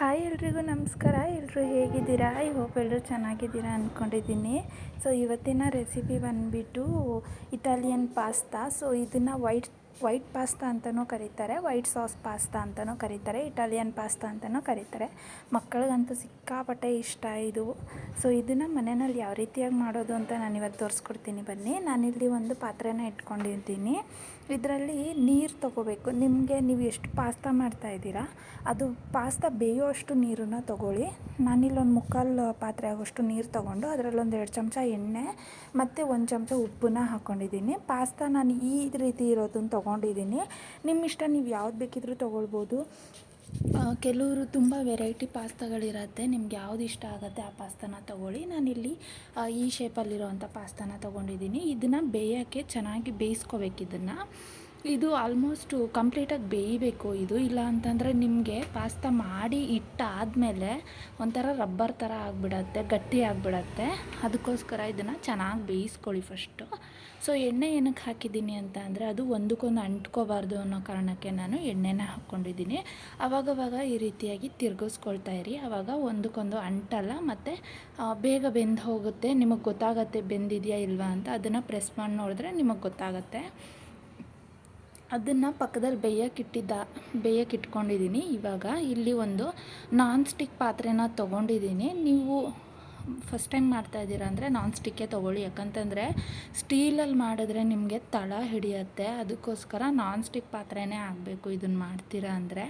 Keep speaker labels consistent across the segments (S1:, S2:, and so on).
S1: Hi ಎಲ್ರಿಗೂ ನಮಸ್ಕಾರ. ಎಲ್ಲರೂ ಹೇಗಿದ್ದೀರಾ? ಐ ಹೋಪ್ ಎಲ್ಲರೂ ಚೆನ್ನಾಗಿದ್ದೀರಾ ಅಂದ್ಕೊಂಡಿದ್ದೀನಿ ಸೊ ಇವತ್ತಿನ ರೆಸಿಪಿ ಬಂದುಬಿಟ್ಟು ಇಟಾಲಿಯನ್ ಪಾಸ್ತಾ ಸೊ ಇದನ್ನು ವೈಟ್ ವೈಟ್ ಪಾಸ್ತಾ ಅಂತಲೂ ಕರೀತಾರೆ, ವೈಟ್ ಸಾಸ್ ಪಾಸ್ತಾ ಅಂತಲೂ ಕರೀತಾರೆ, ಇಟಾಲಿಯನ್ ಪಾಸ್ತಾ ಅಂತಲೂ ಕರೀತಾರೆ. ಮಕ್ಕಳಿಗಂತೂ ಸಿಕ್ಕಾಪಟ್ಟೆ ಇಷ್ಟ ಇದು. ಸೊ, ಇದನ್ನು ಮನೆಯಲ್ಲಿ ಯಾವ ರೀತಿಯಾಗಿ ಮಾಡೋದು ಅಂತ ನಾನು ಇವತ್ತು ತೋರಿಸ್ಕೊಡ್ತೀನಿ ಬನ್ನಿ. ನಾನಿಲ್ಲಿ ಒಂದು ಪಾತ್ರೆನ ಇಟ್ಕೊಂಡಿದ್ದೀನಿ. ಇದರಲ್ಲಿ ನೀರು ತೊಗೋಬೇಕು. ನಿಮಗೆ ನೀವು ಎಷ್ಟು ಪಾಸ್ತಾ ಮಾಡ್ತಾ ಇದ್ದೀರಾ, ಅದು ಪಾಸ್ತಾ ಬೇಯೋಷ್ಟು ನೀರನ್ನು ತೊಗೊಳ್ಳಿ. ನಾನಿಲ್ಲೊಂದು ಮುಕ್ಕಾಲು ಪಾತ್ರೆ ಆಗೋಷ್ಟು ನೀರು ತೊಗೊಂಡು ಅದರಲ್ಲೊಂದು ಎರಡು ಚಮಚ ಎಣ್ಣೆ ಮತ್ತು ಒಂದು ಚಮಚ ಉಪ್ಪನ್ನ ಹಾಕ್ಕೊಂಡಿದ್ದೀನಿ ಪಾಸ್ತಾ ನಾನು ಈ ರೀತಿ ಇರೋದನ್ನು ತೊಗೊಂಡಿದ್ದೀನಿ. ನಿಮ್ಮ ಇಷ್ಟ, ನೀವು ಯಾವ್ದು ಬೇಕಿದ್ರೂ ತೊಗೊಳ್ಬೋದು. ಕೆಲವರು ತುಂಬ ವೆರೈಟಿ ಪಾಸ್ತಾಗಳಿರತ್ತೆ. ನಿಮ್ಗೆ ಯಾವ್ದು ಇಷ್ಟ ಆಗುತ್ತೆ ಆ ಪಾಸ್ತಾನ ತೊಗೊಳ್ಳಿ. ನಾನಿಲ್ಲಿ ಈ ಶೇಪಲ್ಲಿರೋವಂಥ ಪಾಸ್ತಾನ ತೊಗೊಂಡಿದ್ದೀನಿ. ಇದನ್ನು ಬೇಯೋಕ್ಕೆ ಚೆನ್ನಾಗಿ ಬೇಯಿಸ್ಕೋಬೇಕು ಇದನ್ನು ಇದು ಆಲ್ಮೋಸ್ಟು ಕಂಪ್ಲೀಟಾಗಿ ಬೇಯಬೇಕು ಇದು. ಇಲ್ಲ ಅಂತಂದರೆ ನಿಮಗೆ ಪಾಸ್ತಾ ಮಾಡಿ ಇಟ್ಟಾದಮೇಲೆ ಒಂಥರ ರಬ್ಬರ್ ಥರ ಆಗಿಬಿಡತ್ತೆ, ಗಟ್ಟಿ ಆಗಿಬಿಡತ್ತೆ. ಅದಕ್ಕೋಸ್ಕರ ಇದನ್ನು ಚೆನ್ನಾಗಿ ಬೇಯಿಸ್ಕೊಳ್ಳಿ ಫಸ್ಟು ಸೊ ಎಣ್ಣೆ ಏನಕ್ಕೆ ಹಾಕಿದ್ದೀನಿ ಅಂತ ಅಂದರೆ ಅದು ಒಂದಕ್ಕೊಂದು ಅಂಟ್ಕೋಬಾರ್ದು ಅನ್ನೋ ಕಾರಣಕ್ಕೆ ನಾನು ಎಣ್ಣೆನ ಹಾಕ್ಕೊಂಡಿದ್ದೀನಿ. ಅವಾಗವಾಗ ಈ ರೀತಿಯಾಗಿ ತಿರ್ಗಿಸ್ಕೊಳ್ತಾ ಇರಿ. ಆವಾಗ ಒಂದಕ್ಕೊಂದು ಅಂಟಲ್ಲ, ಮತ್ತು ಬೇಗ ಬೆಂದು ಹೋಗುತ್ತೆ. ನಿಮಗೆ ಗೊತ್ತಾಗತ್ತೆ ಬೆಂದಿದೆಯಾ ಇಲ್ವಾ ಅಂತ, ಅದನ್ನು ಪ್ರೆಸ್ ಮಾಡಿ ನೋಡಿದ್ರೆ ನಿಮಗೆ ಗೊತ್ತಾಗತ್ತೆ. ಅದನ್ನು ಪಕ್ಕದಲ್ಲಿ ಬೇಯಕ್ಕಿಟ್ಟಿದ್ದ ಬೇಯಕ್ಕೆ ಇಟ್ಕೊಂಡಿದ್ದೀನಿ ಇವಾಗ ಇಲ್ಲಿ ಒಂದು ನಾನ್ ಸ್ಟಿಕ್ ಪಾತ್ರೆನ ತೊಗೊಂಡಿದ್ದೀನಿ ನೀವು ಫಸ್ಟ್ ಟೈಮ್ ಮಾಡ್ತಾ ಇದ್ದೀರಾ ಅಂದರೆ ನಾನ್ ಸ್ಟಿಕ್ಕೇ ತೊಗೊಳ್ಳಿ. ಯಾಕಂತಂದರೆ ಸ್ಟೀಲಲ್ಲಿ ಮಾಡಿದ್ರೆ ನಿಮಗೆ ತಳ ಹಿಡಿಯುತ್ತೆ. ಅದಕ್ಕೋಸ್ಕರ ನಾನ್ ಸ್ಟಿಕ್ ಪಾತ್ರೆನೇ ಆಗಬೇಕು ಇದನ್ನು ಮಾಡ್ತೀರಾ ಅಂದರೆ.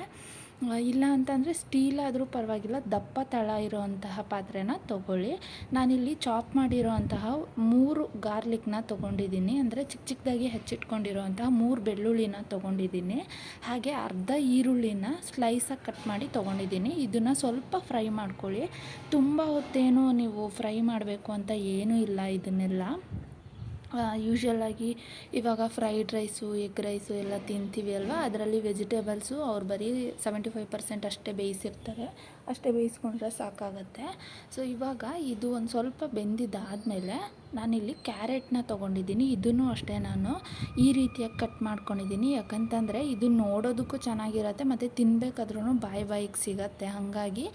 S1: ಇಲ್ಲ ಅಂತಂದರೆ ಸ್ಟೀಲ್ ಆದರೂ ಪರವಾಗಿಲ್ಲ, ದಪ್ಪ ತಳ ಇರೋವಂತಹ ಪಾತ್ರೆನ ತೊಗೊಳ್ಳಿ. ನಾನಿಲ್ಲಿ ಚಾಪ್ ಮಾಡಿರೋವಂತಹ ಮೂರು ಗಾರ್ಲಿಕ್ನ ತೊಗೊಂಡಿದ್ದೀನಿ. ಅಂದರೆ ಚಿಕ್ಕ ಚಿಕ್ಕದಾಗಿ ಹೆಚ್ಚಿಟ್ಕೊಂಡಿರೋವಂತಹ ಮೂರು ಬೆಳ್ಳುಳ್ಳಿನ ತೊಗೊಂಡಿದ್ದೀನಿ. ಹಾಗೆ ಅರ್ಧ ಈರುಳ್ಳಿನ ಸ್ಲೈಸಾಗಿ ಕಟ್ ಮಾಡಿ ತೊಗೊಂಡಿದ್ದೀನಿ. ಇದನ್ನು ಸ್ವಲ್ಪ ಫ್ರೈ ಮಾಡ್ಕೊಳ್ಳಿ. ತುಂಬ ಹೊತ್ತೇನು ನೀವು ಫ್ರೈ ಮಾಡಬೇಕು ಅಂತ ಏನೂ ಇಲ್ಲ ಇದನ್ನೆಲ್ಲ. ಯೂಶ್ವಲಾಗಿ ಇವಾಗ ಫ್ರೈಡ್ ರೈಸು ಎಗ್ ರೈಸು ಎಲ್ಲ ತಿಂತೀವಿ ಅಲ್ವಾ? ಅದರಲ್ಲಿ ವೆಜಿಟೇಬಲ್ಸು ಅವ್ರು ಬರೀ ಸೆವೆಂಟಿ ಫೈವ್ ಪರ್ಸೆಂಟ್ ಅಷ್ಟೇ ಬೇಯಿಸಿರ್ತಾರೆ. ಅಷ್ಟೇ ಬೇಯಿಸ್ಕೊಂಡ್ರೆ ಸಾಕಾಗುತ್ತೆ. ಸೊ ಇವಾಗ ಇದು ಒಂದು ಸ್ವಲ್ಪ ಬೆಂದಿದ್ದಾದಮೇಲೆ ನಾನಿಲ್ಲಿ ಕ್ಯಾರೆಟ್ನ ತೊಗೊಂಡಿದ್ದೀನಿ. ಇದನ್ನು ಅಷ್ಟೇ ನಾನು ಈ ರೀತಿಯಾಗಿ ಕಟ್ ಮಾಡ್ಕೊಂಡಿದ್ದೀನಿ. ಯಾಕಂತಂದರೆ ಇದು ನೋಡೋದಕ್ಕೂ ಚೆನ್ನಾಗಿರತ್ತೆ, ಮತ್ತು ತಿನ್ಬೇಕಾದ್ರೂ ಬಾಯಿ ಬಾಯಿಗೆ ಸಿಗತ್ತೆ. ಹಾಗಾಗಿ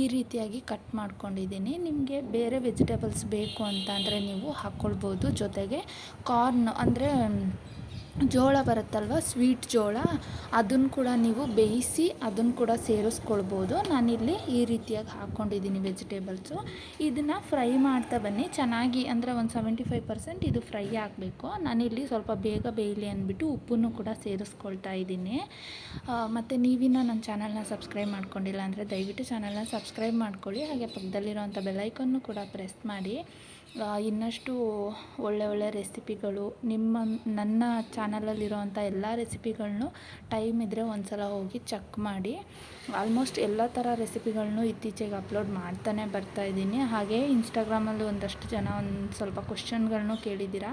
S1: ಈ ರೀತಿಯಾಗಿ ಕಟ್ ಮಾಡ್ಕೊಂಡಿದ್ದೀನಿ. ನಿಮಗೆ ಬೇರೆ ವೆಜಿಟೇಬಲ್ಸ್ ಬೇಕು ಅಂತ ಅಂದರೆ ನೀವು ಹಾಕ್ಕೊಳ್ಬೋದು ಜೊತೆಗೆ ಕಾರ್ನ್ ಅಂದರೆ ಜೋಳ ಬರುತ್ತಲ್ವ? ಸ್ವೀಟ್ ಜೋಳ. ಅದನ್ನು ಕೂಡ ನೀವು ಬೇಯಿಸಿ ಅದನ್ನು ಕೂಡ ಸೇರಿಸ್ಕೊಳ್ಬೋದು. ನಾನಿಲ್ಲಿ ಈ ರೀತಿಯಾಗಿ ಹಾಕ್ಕೊಂಡಿದ್ದೀನಿ ವೆಜಿಟೇಬಲ್ಸು ಇದನ್ನು ಫ್ರೈ ಮಾಡ್ತಾ ಬನ್ನಿ. ಚೆನ್ನಾಗಿ ಅಂದರೆ ಒಂದು ಸೆವೆಂಟಿ ಫೈವ್ ಪರ್ಸೆಂಟ್ ಇದು ಫ್ರೈ ಆಗಬೇಕು. ನಾನಿಲ್ಲಿ ಸ್ವಲ್ಪ ಬೇಗ ಬೇಯಲಿ ಅಂದ್ಬಿಟ್ಟು ಉಪ್ಪನ್ನು ಕೂಡ ಸೇರಿಸ್ಕೊಳ್ತಾ ಇದ್ದೀನಿ. ಮತ್ತು ನೀವಿನ್ನ ನನ್ನ ಚಾನಲ್ನ ಸಬ್ಸ್ಕ್ರೈಬ್ ಮಾಡ್ಕೊಂಡಿಲ್ಲ ಅಂದರೆ ದಯವಿಟ್ಟು ಚಾನಲ್ನ ಸಬ್ಸ್ಕ್ರೈಬ್ ಮಾಡ್ಕೊಳ್ಳಿ. ಹಾಗೆ ಪಕ್ಕದಲ್ಲಿರುವಂಥ ಬೆಲ್ಲೈಕನ್ನು ಕೂಡ ಪ್ರೆಸ್ ಮಾಡಿ. ಇನ್ನಷ್ಟು ಒಳ್ಳೆ ಒಳ್ಳೆ ರೆಸಿಪಿಗಳು, ನಿಮ್ಮ, ನನ್ನ ಚಾನಲಲ್ಲಿರೋವಂಥ ಎಲ್ಲ ರೆಸಿಪಿಗಳನ್ನು ಟೈಮ್ ಇದ್ದರೆ ಒಂದು ಸಲ ಹೋಗಿ ಚೆಕ್ ಮಾಡಿ. ಆಲ್ಮೋಸ್ಟ್ ಎಲ್ಲ ಥರ ರೆಸಿಪಿಗಳನ್ನು ಇತ್ತೀಚೆಗೆ ಅಪ್ಲೋಡ್ ಮಾಡ್ತಾನೆ ಬರ್ತಾ ಇದ್ದೀನಿ. ಹಾಗೆ ಇನ್ಸ್ಟಾಗ್ರಾಮಲ್ಲಿ ಒಂದಷ್ಟು ಜನ ಒಂದು ಸ್ವಲ್ಪ ಕ್ವಶನ್ಗಳನ್ನು ಕೇಳಿದ್ದೀರಾ.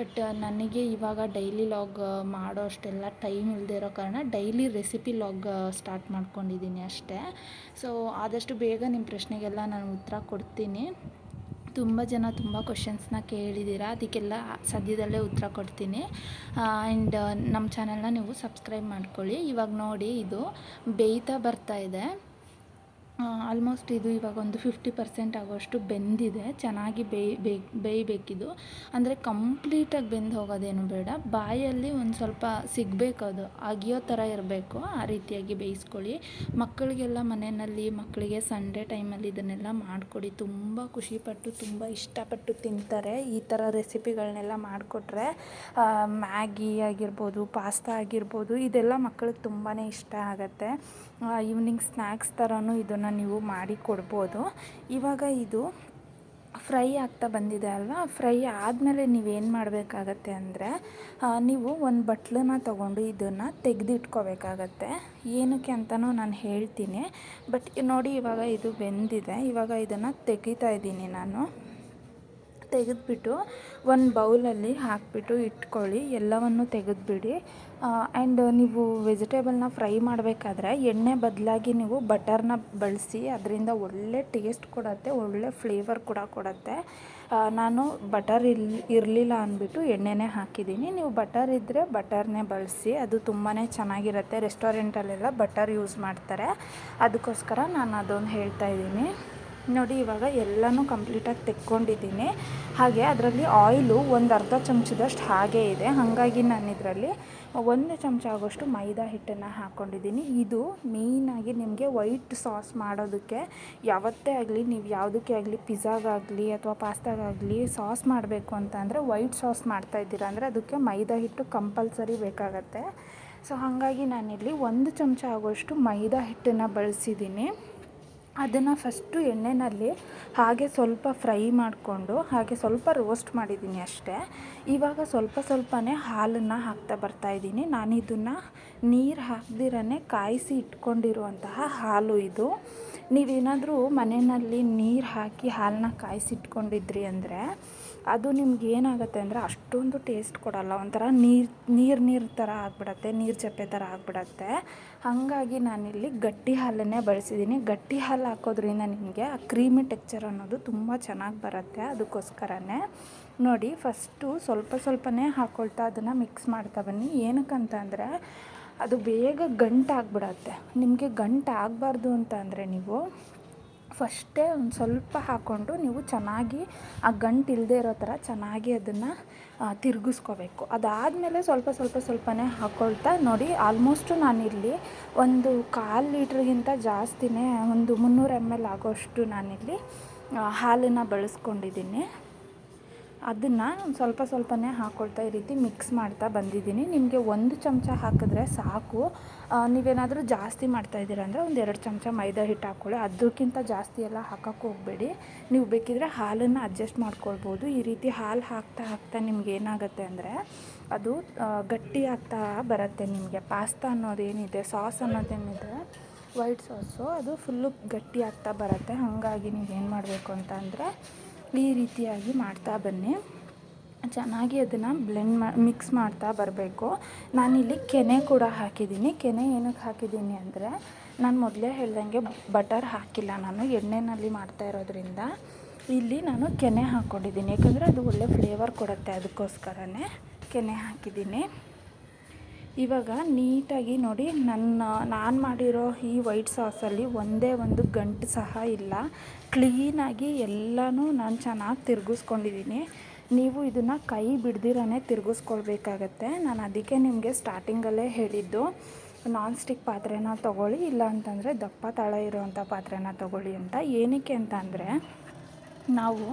S1: ಬಟ್ ನನಗೆ ಇವಾಗ ಡೈಲಿ ಲಾಗ್ ಮಾಡೋ ಅಷ್ಟೆಲ್ಲ ಟೈಮ್ ಇಲ್ಲದೆ ಇರೋ ಕಾರಣ ಡೈಲಿ ರೆಸಿಪಿ ಲಾಗ್ ಸ್ಟಾರ್ಟ್ ಮಾಡ್ಕೊಂಡಿದ್ದೀನಿ ಅಷ್ಟೇ. ಸೊ ಆದಷ್ಟು ಬೇಗ ನಿಮ್ಮ ಪ್ರಶ್ನೆಗೆಲ್ಲ ನಾನು ಉತ್ತರ ಕೊಡ್ತೀನಿ. ತುಂಬ ಜನ ತುಂಬ ಕ್ವಶನ್ಸ್ನ ಕೇಳಿದ್ದೀರಾ? ಅದಕ್ಕೆಲ್ಲ ಸದ್ಯದಲ್ಲೇ ಉತ್ತರ ಕೊಡ್ತೀನಿ. ಆ್ಯಂಡ್ ನಮ್ಮ ಚಾನಲ್ನ ನೀವು ಸಬ್ಸ್ಕ್ರೈಬ್ ಮಾಡ್ಕೊಳ್ಳಿ. ಇವಾಗ ನೋಡಿ ಇದು ಬೇಯ್ತಾ ಬರ್ತಾ ಇದೆ. ಆಲ್ಮೋಸ್ಟ್ ಇದು ಇವಾಗ ಒಂದು ಫಿಫ್ಟಿ ಪರ್ಸೆಂಟ್ ಆಗೋಷ್ಟು ಬೆಂದಿದೆ. ಚೆನ್ನಾಗಿ ಬೇಯ್ ಬೇಯಬೇಕಿದು. ಅಂದರೆ ಕಂಪ್ಲೀಟಾಗಿ ಬೆಂದು ಹೋಗೋದೇನು ಬೇಡ. ಬಾಯಲ್ಲಿ ಒಂದು ಸ್ವಲ್ಪ ಸಿಗಬೇಕು ಅದು. ಅಗಿಯೋ ಥರ ಇರಬೇಕು. ಆ ರೀತಿಯಾಗಿ ಬೇಯಿಸ್ಕೊಳ್ಳಿ. ಮಕ್ಕಳಿಗೆಲ್ಲ ಮನೆಯಲ್ಲಿ, ಮಕ್ಕಳಿಗೆ ಸಂಡೇ ಟೈಮಲ್ಲಿ ಇದನ್ನೆಲ್ಲ ಮಾಡಿಕೊಡಿ. ತುಂಬ ಖುಷಿಪಟ್ಟು, ತುಂಬ ಇಷ್ಟಪಟ್ಟು ತಿಂತಾರೆ. ಈ ಥರ ರೆಸಿಪಿಗಳನ್ನೆಲ್ಲ ಮಾಡಿಕೊಟ್ರೆ ಮ್ಯಾಗಿ ಆಗಿರ್ಬೋದು ಪಾಸ್ತಾ ಆಗಿರ್ಬೋದು, ಇದೆಲ್ಲ ಮಕ್ಕಳಿಗೆ ತುಂಬಾ ಇಷ್ಟ ಆಗುತ್ತೆ. ಈವ್ನಿಂಗ್ ಸ್ನ್ಯಾಕ್ಸ್ ಥರನೂ ಇದನ್ನು ನೀವು ಮಾಡಿ ಕೊಡ್ಬೋದು. ಇವಾಗ ಇದು ಫ್ರೈ ಆಗ್ತಾ ಬಂದಿದೆ ಅಲ್ವಾ? ಫ್ರೈ ಆದಮೇಲೆ ನೀವೇನು ಮಾಡಬೇಕಾಗತ್ತೆ ಅಂದರೆ ನೀವು ಒಂದು ಬಟ್ಲನ್ನ ತೊಗೊಂಡು ಇದನ್ನು ತೆಗೆದಿಟ್ಕೋಬೇಕಾಗತ್ತೆ. ಏನಕ್ಕೆ ಅಂತಲೂ ನಾನು ಹೇಳ್ತೀನಿ. ಬಟ್ ನೋಡಿ ಇವಾಗ ಇದು ಬೆಂದಿದೆ. ಇವಾಗ ಇದನ್ನು ತೆಗಿತಾ ಇದ್ದೀನಿ ನಾನು. ತೆಗೆದ್ಬಿಟ್ಟು ಒಂದು ಬೌಲಲ್ಲಿ ಹಾಕಿಬಿಟ್ಟು ಇಟ್ಕೊಳ್ಳಿ, ಎಲ್ಲವನ್ನು ತೆಗೆದುಬಿಡಿ. ಆ್ಯಂಡ್ ನೀವು ವೆಜಿಟೇಬಲ್ನ ಫ್ರೈ ಮಾಡಬೇಕಾದ್ರೆ ಎಣ್ಣೆ ಬದಲಾಗಿ ನೀವು ಬಟರ್ನ ಬಳಸಿ, ಅದರಿಂದ ಒಳ್ಳೆ ಟೇಸ್ಟ್ ಕೊಡುತ್ತೆ, ಒಳ್ಳೆ ಫ್ಲೇವರ್ ಕೂಡ ಕೊಡುತ್ತೆ. ನಾನು ಬಟರ್ ಇಲ್, ಇರಲಿಲ್ಲ ಅಂದ್ಬಿಟ್ಟು ಎಣ್ಣೆನೇ ಹಾಕಿದ್ದೀನಿ. ನೀವು ಬಟರ್ ಇದ್ದರೆ ಬಟರ್ನೇ ಬಳಸಿ, ಅದು ತುಂಬಾ ಚೆನ್ನಾಗಿರುತ್ತೆ. ರೆಸ್ಟೋರೆಂಟಲ್ಲೆಲ್ಲ ಬಟರ್ ಯೂಸ್ ಮಾಡ್ತಾರೆ. ಅದಕ್ಕೋಸ್ಕರ ನಾನು ಅದೊಂದು ಹೇಳ್ತಾ ಇದ್ದೀನಿ. ನೋಡಿ, ಇವಾಗ ಎಲ್ಲನೂ ಕಂಪ್ಲೀಟಾಗಿ ತೆಕ್ಕೊಂಡಿದ್ದೀನಿ. ಹಾಗೆ ಅದರಲ್ಲಿ ಆಯಿಲು ಒಂದು ಅರ್ಧ ಚಮಚದಷ್ಟು ಹಾಗೇ ಇದೆ. ಹಾಗಾಗಿ ನಾನು ಇದರಲ್ಲಿ ಒಂದು ಚಮಚ ಆಗೋಷ್ಟು ಮೈದಾ ಹಿಟ್ಟನ್ನು ಹಾಕ್ಕೊಂಡಿದ್ದೀನಿ ಇದು ಮೇಯ್ನಾಗಿ ನಿಮಗೆ ವೈಟ್ ಸಾಸ್ ಮಾಡೋದಕ್ಕೆ ಯಾವತ್ತೇ ಆಗಲಿ, ನೀವು ಯಾವುದಕ್ಕೆ ಆಗಲಿ ಪಿಜ್ಜಾಗಾಗಲಿ ಅಥವಾ ಪಾಸ್ತಾಗಾಗಲಿ ಸಾಸ್ ಮಾಡಬೇಕು ಅಂತ ಅಂದರೆ ವೈಟ್ ಸಾಸ್ ಮಾಡ್ತಾ ಇದ್ದೀರಾ ಅಂದರೆ ಅದಕ್ಕೆ ಮೈದಾ ಹಿಟ್ಟು ಕಂಪಲ್ಸರಿ ಬೇಕಾಗತ್ತೆ. ಸೊ ಹಾಗಾಗಿ ನಾನಿಲ್ಲಿ ಒಂದು ಚಮಚ ಆಗೋಷ್ಟು ಮೈದಾ ಹಿಟ್ಟನ್ನು ಬಳಸಿದ್ದೀನಿ. ಅದನ್ನು ಫಸ್ಟು ಎಣ್ಣೆಯಲ್ಲಿ ಹಾಗೆ ಸ್ವಲ್ಪ ಫ್ರೈ ಮಾಡಿಕೊಂಡು ಹಾಗೆ ಸ್ವಲ್ಪ ರೋಸ್ಟ್ ಮಾಡಿದ್ದೀನಿ ಅಷ್ಟೇ. ಇವಾಗ ಸ್ವಲ್ಪ ಸ್ವಲ್ಪನೇ ಹಾಲನ್ನು ಹಾಕ್ತಾ ಬರ್ತಾಯಿದ್ದೀನಿ ನಾನು ಇದನ್ನು ನೀರು ಹಾಕ್ದಿರೇ ಕಾಯಿಸಿ ಇಟ್ಕೊಂಡಿರುವಂತಹ ಹಾಲು ಇದು. ನೀವೇನಾದರೂ ಮನೆಯಲ್ಲಿ ನೀರು ಹಾಕಿ ಹಾಲನ್ನ ಕಾಯಿಸಿಟ್ಕೊಂಡಿದ್ರಿ ಅಂದರೆ ಅದು ನಿಮ್ಗೆ ಏನಾಗುತ್ತೆ ಅಂದರೆ ಅಷ್ಟೊಂದು ಟೇಸ್ಟ್ ಕೊಡಲ್ಲ. ಒಂಥರ ನೀರು ನೀರು ನೀರು ಥರ ಆಗಿಬಿಡತ್ತೆ, ನೀರು ಚಪ್ಪೆ ಥರ ಆಗಿಬಿಡತ್ತೆ. ಹಾಗಾಗಿ ನಾನಿಲ್ಲಿ ಗಟ್ಟಿ ಹಾಲನ್ನೇ ಬಳಸಿದ್ದೀನಿ. ಗಟ್ಟಿ ಹಾಲು ಹಾಕೋದ್ರಿಂದ ನಿಮಗೆ ಆ ಕ್ರೀಮಿ ಟೆಕ್ಚರ್ ಅನ್ನೋದು ತುಂಬ ಚೆನ್ನಾಗಿ ಬರುತ್ತೆ ಅದಕ್ಕೋಸ್ಕರನೇ. ನೋಡಿ ಫಸ್ಟು ಸ್ವಲ್ಪ ಸ್ವಲ್ಪನೇ ಹಾಕ್ಕೊಳ್ತಾ ಅದನ್ನು ಮಿಕ್ಸ್ ಮಾಡ್ತಾ ಬನ್ನಿ. ಏನಕ್ಕಂತಂದರೆ ಅದು ಬೇಗ ಗಂಟಾಗ್ಬಿಡತ್ತೆ. ನಿಮಗೆ ಗಂಟಾಗಬಾರ್ದು ಅಂತ ಅಂದರೆ ನೀವು ಫಸ್ಟೇ ಒಂದು ಸ್ವಲ್ಪ ಹಾಕ್ಕೊಂಡು ನೀವು ಚೆನ್ನಾಗಿ ಆ ಗಂಟು ಇಲ್ಲದೆ ಇರೋ ಥರ ಚೆನ್ನಾಗಿ ಅದನ್ನು ತಿರುಗಿಸ್ಕೋಬೇಕು. ಅದಾದಮೇಲೆ ಸ್ವಲ್ಪ ಸ್ವಲ್ಪ ಸ್ವಲ್ಪನೇ ಹಾಕ್ಕೊಳ್ತಾ ನೋಡಿ, ಆಲ್ಮೋಸ್ಟು ನಾನಿಲ್ಲಿ ಒಂದು ಕಾಲು ಲೀಟ್ರಿಗಿಂತ ಜಾಸ್ತಿನೇ ಒಂದು ಮುನ್ನೂರು ಎಂ ಎಲ್ ಆಗೋಷ್ಟು ನಾನಿಲ್ಲಿ ಹಾಲನ್ನು ಬಳಸ್ಕೊಂಡಿದ್ದೀನಿ. ಅದನ್ನು ಸ್ವಲ್ಪ ಸ್ವಲ್ಪನೇ ಹಾಕ್ಕೊಳ್ತಾ ಈ ರೀತಿ ಮಿಕ್ಸ್ ಮಾಡ್ತಾ ಬಂದಿದ್ದೀನಿ. ನಿಮಗೆ ಒಂದು ಚಮಚ ಹಾಕಿದ್ರೆ ಸಾಕು. ನೀವೇನಾದರೂ ಜಾಸ್ತಿ ಮಾಡ್ತಾ ಅಂದರೆ ಒಂದು ಎರಡು ಚಮಚ ಮೈದಾ ಹಿಟ್ಟು ಹಾಕ್ಕೊಳ್ಳಿ. ಅದಕ್ಕಿಂತ ಜಾಸ್ತಿ ಎಲ್ಲ ಹಾಕೋಕ್ಕೆ ಹೋಗಬೇಡಿ. ನೀವು ಬೇಕಿದ್ರೆ ಹಾಲನ್ನು ಅಡ್ಜಸ್ಟ್ ಮಾಡ್ಕೊಳ್ಬೋದು. ಈ ರೀತಿ ಹಾಲು ಹಾಕ್ತಾ ಹಾಕ್ತಾ ನಿಮ್ಗೆ ಏನಾಗುತ್ತೆ ಅಂದರೆ ಅದು ಗಟ್ಟಿ ಆಗ್ತಾ ಬರುತ್ತೆ ನಿಮಗೆ. ಪಾಸ್ತಾ ಅನ್ನೋದೇನಿದೆ ಸಾಸ್ ಅನ್ನೋದೇನಿದೆ ವೈಟ್ ಸಾಸು, ಅದು ಫುಲ್ಲು ಗಟ್ಟಿ ಆಗ್ತಾ ಬರುತ್ತೆ. ಹಾಗಾಗಿ ನೀವೇನು ಮಾಡಬೇಕು ಅಂತ ಅಂದರೆ ಈ ರೀತಿಯಾಗಿ ಮಾಡ್ತಾ ಬನ್ನಿ. ಚೆನ್ನಾಗಿ ಅದನ್ನು ಬ್ಲೆಂಡ್ ಮಾ ಮಿಕ್ಸ್ ಮಾಡ್ತಾ ಬರಬೇಕು. ನಾನಿಲ್ಲಿ ಕೆನೆ ಕೂಡ ಹಾಕಿದ್ದೀನಿ. ಕೆನೆ ಏನಕ್ಕೆ ಹಾಕಿದ್ದೀನಿ ಅಂದರೆ, ನಾನು ಮೊದಲೇ ಹೇಳ್ದಂಗೆ ಬಟರ್ ಹಾಕಿಲ್ಲ. ನಾನು ಎಣ್ಣೆಯಲ್ಲಿ ಮಾಡ್ತಾ ಇರೋದ್ರಿಂದ ಇಲ್ಲಿ ನಾನು ಕೆನೆ ಹಾಕ್ಕೊಂಡಿದ್ದೀನಿ ಯಾಕಂದರೆ ಅದು ಒಳ್ಳೆ ಫ್ಲೇವರ್ ಕೊಡುತ್ತೆ ಅದಕ್ಕೋಸ್ಕರನೇ ಕೆನೆ ಹಾಕಿದ್ದೀನಿ. ಇವಾಗ ನೀಟಾಗಿ ನೋಡಿ, ನನ್ನ, ನಾನು ಮಾಡಿರೋ ಈ ವೈಟ್ ಸಾಸಲ್ಲಿ ಒಂದೇ ಒಂದು ಗಂಟು ಸಹ ಇಲ್ಲ. ಕ್ಲೀನಾಗಿ ಎಲ್ಲನೂ ನಾನು ಚೆನ್ನಾಗಿ ತಿರುಗಿಸ್ಕೊಂಡಿದ್ದೀನಿ ನೀವು ಇದನ್ನು ಕೈ ಬಿಡ್ದಿರೇ ತಿರುಗಿಸ್ಕೊಳ್ಬೇಕಾಗತ್ತೆ. ನಾನು ಅದಕ್ಕೆ ನಿಮಗೆ ಸ್ಟಾರ್ಟಿಂಗಲ್ಲೇ ಹೇಳಿದ್ದು ನಾನ್ ಸ್ಟಿಕ್ ಪಾತ್ರೆನ ತೊಗೊಳ್ಳಿ, ಇಲ್ಲ ಅಂತಂದರೆ ದಪ್ಪ ತಳ ಇರೋವಂಥ ಪಾತ್ರೆನ ತೊಗೊಳ್ಳಿ ಅಂತ. ಏನಕ್ಕೆ ಅಂತ ಅಂದರೆ ನಾವು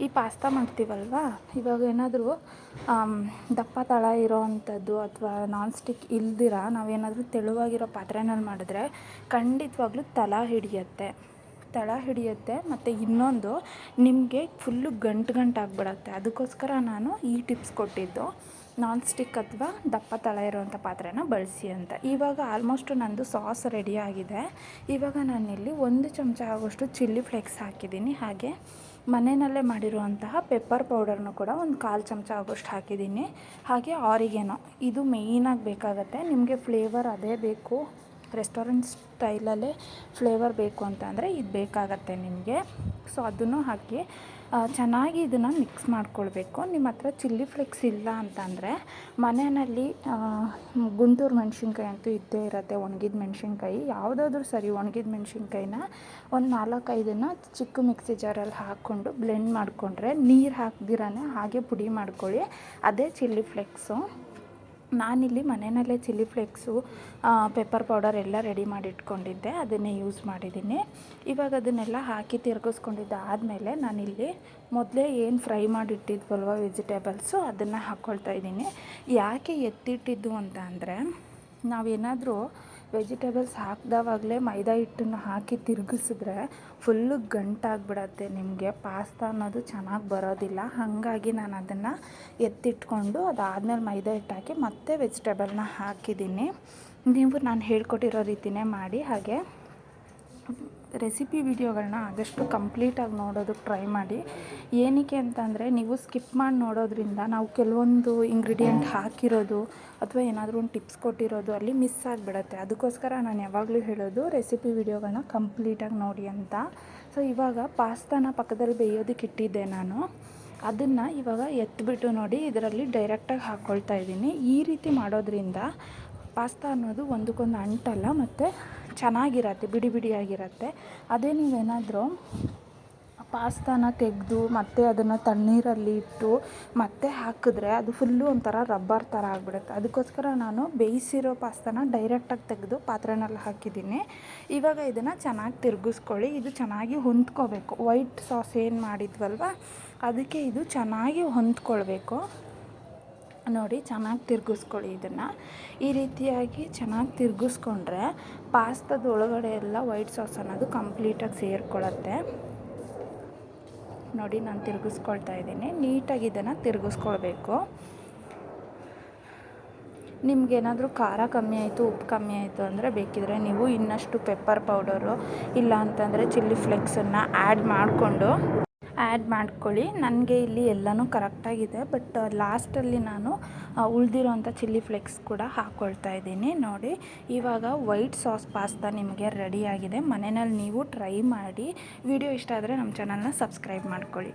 S1: ಈ ಪಾಸ್ತಾ ಮಾಡ್ತೀವಲ್ವಾ? ಇವಾಗ ಏನಾದರೂ ದಪ್ಪ ತಳ ಇರೋ ಅಂಥದ್ದು ಅಥವಾ ನಾನ್ ಸ್ಟಿಕ್ ಇಲ್ದಿರ, ನಾವೇನಾದರೂ ತೆಳುವಾಗಿರೋ ಪಾತ್ರೆನಲ್ಲಿ ಮಾಡಿದ್ರೆ ಖಂಡಿತವಾಗ್ಲೂ ತಳ ಹಿಡಿಯುತ್ತೆ. ತಳ ಹಿಡಿಯುತ್ತೆ ಮತ್ತು ಇನ್ನೊಂದು ನಿಮಗೆ ಫುಲ್ಲು ಗಂಟು ಗಂಟು ಆಗಿಬಿಡತ್ತೆ ಅದಕ್ಕೋಸ್ಕರ ನಾನು ಈ ಟಿಪ್ಸ್ ಕೊಟ್ಟಿದ್ದು. ನಾನ್ ಸ್ಟಿಕ್ ಅಥವಾ ದಪ್ಪ ತಳ ಇರುವಂಥ ಪಾತ್ರೆನ ಬಳಸಿ ಅಂತ. ಇವಾಗ ಆಲ್ಮೋಸ್ಟ್ ನಂದು ಸಾಸ್ ರೆಡಿ ಆಗಿದೆ. ಇವಾಗ ನಾನಿಲ್ಲಿ ಒಂದು ಚಮಚ ಆಗೋಷ್ಟು ಚಿಲ್ಲಿ ಫ್ಲೇಕ್ಸ್ ಹಾಕಿದ್ದೀನಿ. ಹಾಗೆ ಮನೆಯಲ್ಲೇ ಮಾಡಿರುವಂತಹ ಪೆಪ್ಪರ್ ಪೌಡರ್ನು ಕೂಡ ಒಂದು ಕಾಲು ಚಮಚ ಆಗೋಷ್ಟು ಹಾಕಿದ್ದೀನಿ. ಹಾಗೆ ಆರಿಗೇನೋ ಇದು ಮೇಯ್ನಾಗಿ ಬೇಕಾಗತ್ತೆ. ನಿಮಗೆ ಫ್ಲೇವರ್ ಅದೇ ಬೇಕು. ರೆಸ್ಟೋರೆಂಟ್ ಸ್ಟೈಲಲ್ಲೇ ಫ್ಲೇವರ್ ಬೇಕು ಅಂತ ಅಂದರೆ ಇದು ಬೇಕಾಗತ್ತೆ ನಿಮಗೆ. ಸೊ ಅದನ್ನು ಹಾಕಿ ಚೆನ್ನಾಗಿ ಇದನ್ನು ಮಿಕ್ಸ್ ಮಾಡ್ಕೊಳ್ಬೇಕು. ನಿಮ್ಮ ಹತ್ರ ಚಿಲ್ಲಿ ಫ್ಲೇಕ್ಸ್ ಇಲ್ಲ ಅಂತಂದರೆ ಮನೆಯಲ್ಲಿ ಗುಂಟೂರು ಮೆಣಸಿನ್ಕಾಯಿ ಅಂತೂ ಇದ್ದೇ ಇರುತ್ತೆ, ಒಣಗಿದ ಮೆಣಸಿನ್ಕಾಯಿ. ಯಾವುದಾದ್ರೂ ಸರಿ ಒಣಗಿದ ಮೆಣಸಿನ್ಕಾಯಿನ ಒಂದು ನಾಲ್ಕೈದನ್ನು ಚಿಕ್ಕ ಮಿಕ್ಸಿ ಜಾರಲ್ಲಿ ಹಾಕ್ಕೊಂಡು ಬ್ಲೆಂಡ್ ಮಾಡಿಕೊಂಡ್ರೆ ನೀರು ಹಾಕ್ದಿರಾನೆ ಹಾಗೆ ಪುಡಿ ಮಾಡ್ಕೊಳ್ಳಿ. ಅದೇ ಚಿಲ್ಲಿ ಫ್ಲೇಕ್ಸು ನಾನಿಲ್ಲಿ ಮನೆಯಲ್ಲೇ ಚಿಲ್ಲಿ ಫ್ಲೇಕ್ಸು ಪೆಪ್ಪರ್ ಪೌಡರ್ ಎಲ್ಲ ರೆಡಿ ಮಾಡಿ ಇಟ್ಕೊಂಡಿದ್ದೆ ಅದನ್ನೇ ಯೂಸ್ ಮಾಡಿದ್ದೀನಿ. ಇವಾಗ ಅದನ್ನೆಲ್ಲ ಹಾಕಿ ತಿರ್ಗಿಸ್ಕೊಂಡಿದ್ದ ಆದಮೇಲೆ ನಾನಿಲ್ಲಿ ಮೊದಲೇ ಏನು ಫ್ರೈ ಮಾಡಿಟ್ಟಿದ್ವಲ್ವ ವೆಜಿಟೇಬಲ್ಸು, ಅದನ್ನು ಹಾಕ್ಕೊಳ್ತಾ ಇದ್ದೀನಿ. ಯಾಕೆ ಎತ್ತಿಟ್ಟಿದ್ದು ಅಂತ ಅಂದರೆ ನಾವೇನಾದರೂ ವೆಜಿಟೇಬಲ್ಸ್ ಹಾಕಿದವಾಗಲೇ ಮೈದಾ ಹಿಟ್ಟನ್ನು ಹಾಕಿ ತಿರುಗಿಸಿದ್ರೆ ಫುಲ್ಲು ಗಂಟಾಗ್ಬಿಡತ್ತೆ ನಿಮಗೆ. ಪಾಸ್ತಾ ಅನ್ನೋದು ಚೆನ್ನಾಗಿ ಬರೋದಿಲ್ಲ. ಹಾಗಾಗಿ ನಾನು ಅದನ್ನು ಎತ್ತಿಟ್ಕೊಂಡು ಅದಾದಮೇಲೆ ಮೈದಾ ಹಿಟ್ಟು ಹಾಕಿ ಮತ್ತೆ ವೆಜಿಟೇಬಲ್ನ ಹಾಕಿದ್ದೀನಿ. ನೀವು ನಾನು ಹೇಳ್ಕೊಟ್ಟಿರೋ ರೀತಿಯೇ ಮಾಡಿ ಹಾಗೆ ರೆಸಿಪಿ ವಿಡಿಯೋಗಳನ್ನ ಆದಷ್ಟು ಕಂಪ್ಲೀಟಾಗಿ ನೋಡೋದಕ್ಕೆ ಟ್ರೈ ಮಾಡಿ. ಏನಕ್ಕೆ ಅಂತಂದರೆ ನೀವು ಸ್ಕಿಪ್ ಮಾಡಿ ನೋಡೋದ್ರಿಂದ ನಾವು ಕೆಲವೊಂದು ಇಂಗ್ರೀಡಿಯೆಂಟ್ ಹಾಕಿರೋದು ಅಥವಾ ಏನಾದರೂ ಒಂದು ಟಿಪ್ಸ್ ಕೊಟ್ಟಿರೋದು ಅಲ್ಲಿ ಮಿಸ್ ಆಗಿಬಿಡತ್ತೆ. ಅದಕ್ಕೋಸ್ಕರ ನಾನು ಯಾವಾಗಲೂ ಹೇಳೋದು ರೆಸಿಪಿ ವಿಡಿಯೋಗಳನ್ನ ಕಂಪ್ಲೀಟಾಗಿ ನೋಡಿ ಅಂತ. ಸೊ, ಇವಾಗ ಪಾಸ್ತಾನ ಪಕ್ಕದಲ್ಲಿ ಬೇಯೋದಕ್ಕೆ ಇಟ್ಟಿದ್ದೆ ನಾನು. ಅದನ್ನು ಇವಾಗ ಎತ್ತಿಬಿಟ್ಟು ನೋಡಿ ಇದರಲ್ಲಿ ಡೈರೆಕ್ಟಾಗಿ ಹಾಕ್ಕೊಳ್ತಾ ಇದ್ದೀನಿ. ಈ ರೀತಿ ಮಾಡೋದ್ರಿಂದ ಪಾಸ್ತಾ ಅನ್ನೋದು ಒಂದಕ್ಕೊಂದು ಅಂಟಲ್ಲ, ಮತ್ತು ಚೆನ್ನಾಗಿರತ್ತೆ, ಬಿಡಿ ಬಿಡಿಯಾಗಿರತ್ತೆ. ಅದೇ ನೀವೇನಾದರೂ ಪಾಸ್ತಾನ ತೆಗೆದು ಮತ್ತೆ ಅದನ್ನು ತಣ್ಣೀರಲ್ಲಿ ಇಟ್ಟು ಮತ್ತೆ ಹಾಕಿದ್ರೆ ಅದು ಫುಲ್ಲು ಒಂಥರ ರಬ್ಬರ್ ಥರ ಆಗಿಬಿಡುತ್ತೆ. ಅದಕ್ಕೋಸ್ಕರ ನಾನು ಬೇಯಿಸಿರೋ ಪಾಸ್ತಾನ ಡೈರೆಕ್ಟಾಗಿ ತೆಗೆದು ಪಾತ್ರೆನಲ್ಲಿ ಹಾಕಿದ್ದೀನಿ. ಇವಾಗ ಇದನ್ನು ಚೆನ್ನಾಗಿ ತಿರುಗಿಸ್ಕೊಳ್ಳಿ, ಇದು ಚೆನ್ನಾಗಿ ಹೊಂದ್ಕೋಬೇಕು. ವೈಟ್ ಸಾಸ್ ಏನು ಮಾಡಿದ್ವಲ್ವ, ಅದಕ್ಕೆ ಇದು ಚೆನ್ನಾಗಿ ಹೊಂದ್ಕೊಳ್ಬೇಕು. ನೋಡಿ, ಚೆನ್ನಾಗಿ ತಿರುಗಿಸ್ಕೊಳ್ಳಿ ಇದನ್ನು. ಈ ರೀತಿಯಾಗಿ ಚೆನ್ನಾಗಿ ತಿರುಗಿಸ್ಕೊಂಡ್ರೆ ಪಾಸ್ತದ ಒಳಗಡೆ ಎಲ್ಲ ವೈಟ್ ಸಾಸ್ ಅನ್ನೋದು ಕಂಪ್ಲೀಟಾಗಿ ಸೇರಿಕೊಳ್ಳುತ್ತೆ ನೋಡಿ, ನಾನು ತಿರುಗಿಸ್ಕೊಳ್ತಾ ಇದ್ದೀನಿ. ನೀಟಾಗಿ ಇದನ್ನು ತಿರುಗಿಸ್ಕೊಳ್ಬೇಕು. ನಿಮಗೇನಾದರೂ ಖಾರ ಕಮ್ಮಿ ಆಯಿತು, ಉಪ್ಪು ಕಮ್ಮಿ ಆಯಿತು ಅಂದರೆ ಬೇಕಿದ್ರೆ ನೀವು ಇನ್ನಷ್ಟು ಪೆಪ್ಪರ್ ಪೌಡರು ಇಲ್ಲ ಅಂತಂದರೆ ಚಿಲ್ಲಿ ಫ್ಲೆಕ್ಸನ್ನು ಆ್ಯಡ್ ಮಾಡಿಕೊಂಡು ಆ್ಯಡ್ ಮಾಡ್ಕೊಳ್ಳಿ. ನನಗೆ ಇಲ್ಲಿ ಎಲ್ಲನೂ ಕರೆಕ್ಟಾಗಿದೆ. ಬಟ್ ಲಾಸ್ಟಲ್ಲಿ ನಾನು ಉಳಿದಿರೋಂಥ ಚಿಲ್ಲಿ ಫ್ಲೆಕ್ಸ್ ಕೂಡ ಹಾಕ್ಕೊಳ್ತಾ ಇದ್ದೀನಿ. ನೋಡಿ, ಇವಾಗ ವೈಟ್ ಸಾಸ್ ಪಾಸ್ತಾ ನಿಮಗೆ ರೆಡಿಯಾಗಿದೆ ಮನೆಯಲ್ಲಿ ನೀವು ಟ್ರೈ ಮಾಡಿ. ವಿಡಿಯೋ ಇಷ್ಟ ಆದರೆ ನಮ್ಮ ಚಾನಲ್ನ ಸಬ್ಸ್ಕ್ರೈಬ್ ಮಾಡ್ಕೊಳ್ಳಿ.